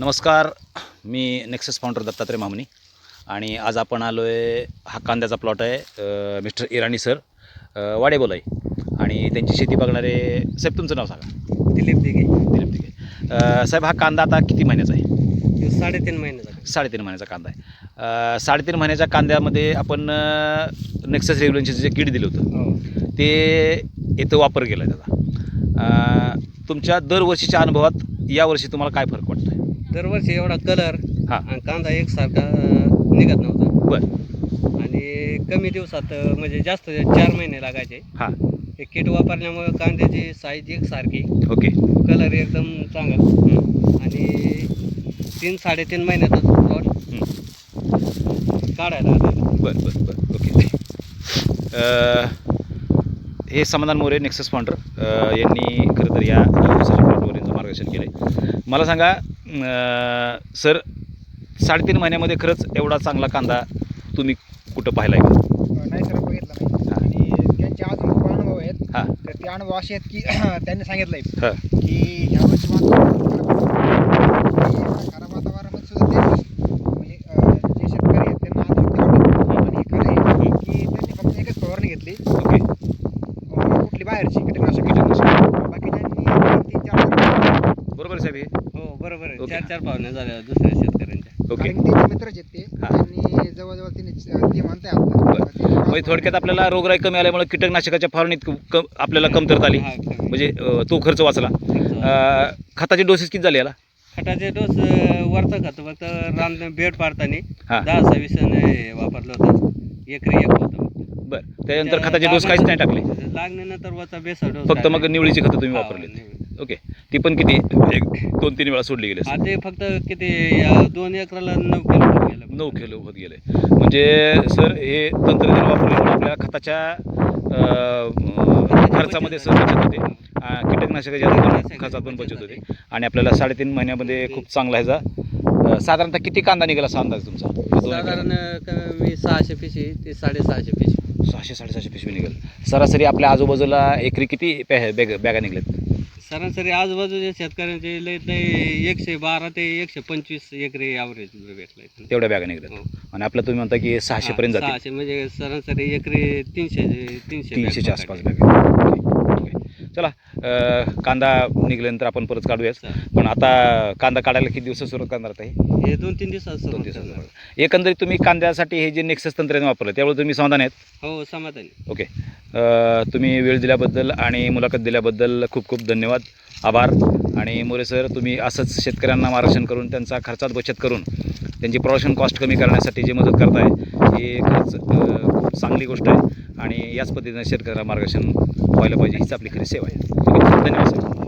नमस्कार मी Nexus founder Dattatray Mamani. आणि आज आपण आलो आहे हा कांद्याचा प्लॉट आहे मिस्टर इराणी सर वाडे बोलाई. आणि त्यांची शेती बघणारे साहेब तुमचं नाव सांगा. दिलीप दिघे. दिलीप दिघे. साहेब हा कांदा आता किती महिन्याचा आहे? साडेतीन महिन्याचा. साडेतीन महिन्याचा कांदा आहे. साडेतीन महिन्याच्या कांद्यामध्ये आपण नेक्सस रेग्युलेशनचे जे किट दिलं होतं हो. ते इथं वापर केला आहे त्याचा. तुमच्या दरवर्षीच्या अनुभवात यावर्षी तुम्हाला काय फरक वाटतो आहे दरवर्षी एवढा कलर हा. आणि कांदा एकसारखा अं, निघत नव्हता. बरं. आणि कमी दिवसात अं, म्हणजे जास्त चार महिने लागायचे. हां. हे किट वापरल्यामुळे कांद्याची साईज एकसारखी. ओके. कलर एकदम चांगला. आणि तीन साडेतीन महिन्यातच प्लॉट काढायला आलेला बरं बरं बरं. ओके. अ, हे समाधान मोरे नेक्सस फाउंडर यांनी खरं तर या प्लॉटवर यांचं मार्गदर्शन केलं आहे मला सांगा सर साडेतीन महिन्यामध्ये खरंच एवढा चांगला कांदा तुम्ही कुठं पाहिला आहे नाही सर बघितलं नाही. आणि त्यांचे अजून खूप अनुभव आहेत. हां. तर ते अनुभव असे आहेत की त्यांनी सांगितलंय. हां. की ह्या वर्षी खराब वातावरणामध्ये सुद्धा त्यांनी म्हणजे अं, जे शेतकरी आहेत त्यांना आत्महत्या आणि खरं आहे की त्यांनी फक्त एकच फवारणी घेतली. ओके. अं, कुठली बाहेरची कीटकनाशक. कीटकनाशक. बाकीच्यांनी तीन तीन चार बरोबर आहे साहेब हे हो बरोबर आहे ओके. चार चार पाहुण्या झाल्या दुसऱ्या शेतकऱ्यांच्या. ओके. कारण मित्रच आहेत ते हां. त्यांनी जवळजवळ त्यांनी ते म्हणताय. आता म्हणजे थोडक्यात आपल्याला रोगराई कमी आल्यामुळे कीटकनाशकाच्या फवारणीत क- क आपल्याला कमतरता आली. हा, कमी. म्हणजे अ, तो खर्च वाचला. खर्च. अ, खताचे डोसेस किती झाले याला? खताचे डोस अं, वरचा खत फक्त रान बेड पाडताना दहा सव्वीस वापरलं होतं. एकरी एक होतं बरं. त्यानंतर खताचे डोस काहीच नाही टाकले. लागल्यानंतर वरचा बेसा डोस फक्त मग निवळीची खतं तुम्ही वापरली. ओके. ती पण किती? एक दोन तीन वेळा सोडली गेली हा ते फक्त किती या दोन एकराला नऊ किलो होत गेलं. नऊ किलो होत गेले. म्हणजे सर हे तंत्रज्ञान वापरल्यामुळे आपल्या खताच्या अं, खर्चामध्ये सर बचत होते. कीटकनाशकाच्या पण खर्चात पण बचत होते. आणि आपल्याला साडेतीन महिन्यामध्ये खूप चांगला ह्याचा अं, साधारणतः किती कांदा निघाला असा अंदाज तुमचा? दोन एकरात? साधारण कमी सहाशे पिशी ते साडेसहाशे पिशी सहाशे साडेसहाशे पिशवी निघेल. सरासरी आपल्या आजूबाजूला एकरी किती बॅ बॅग बॅगा निघल्यात? सरासरी आजूबाजूच्या शेतकऱ्यांचे लय लय एकशे बारा ते एकशे पंचवीस एकरी ॲव्हरेज भेटलाय तेवढ्या बॅगा निघल्यात हो. आणि आपलं तुम्ही म्हणता की सहाशे पर्यंत जाते सहाशे म्हणजे सरासरी एकरी तीनशे तीनशे तीनशेच्या आसपास. बॅग. चला अं, कांदा निघल्यानंतर आपण परत काढूयाच. पण आता कांदा काढायला किती दिवस सुरुवात करणार आता हे हे दोन तीन दिवसात दोन सुरू दिवसात. एकंदरीत तुम्ही कांद्यासाठी हे जे नेक्सस तंत्रज्ञान वापरलं त्यावेळी तुम्ही समाधान आहेत हो समाधानी ओके तुम्ही वेळ दिल्याबद्दल आणि मुलाखत दिल्याबद्दल खूप खूप धन्यवाद आभार. आणि मोरे सर तुम्ही असंच शेतकऱ्यांना मार्गदर्शन करून त्यांचा खर्चात बचत करून त्यांची प्रोडक्शन कॉस्ट कमी करण्यासाठी जी मदत करताय ही खरंच खूप चांगली गोष्ट आहे. आणि याच पद्धतीनं शेतकऱ्याला मार्गदर्शन व्हायला पाहिजे हीच आपली खरी सेवा आहे. धन्यवाद सर.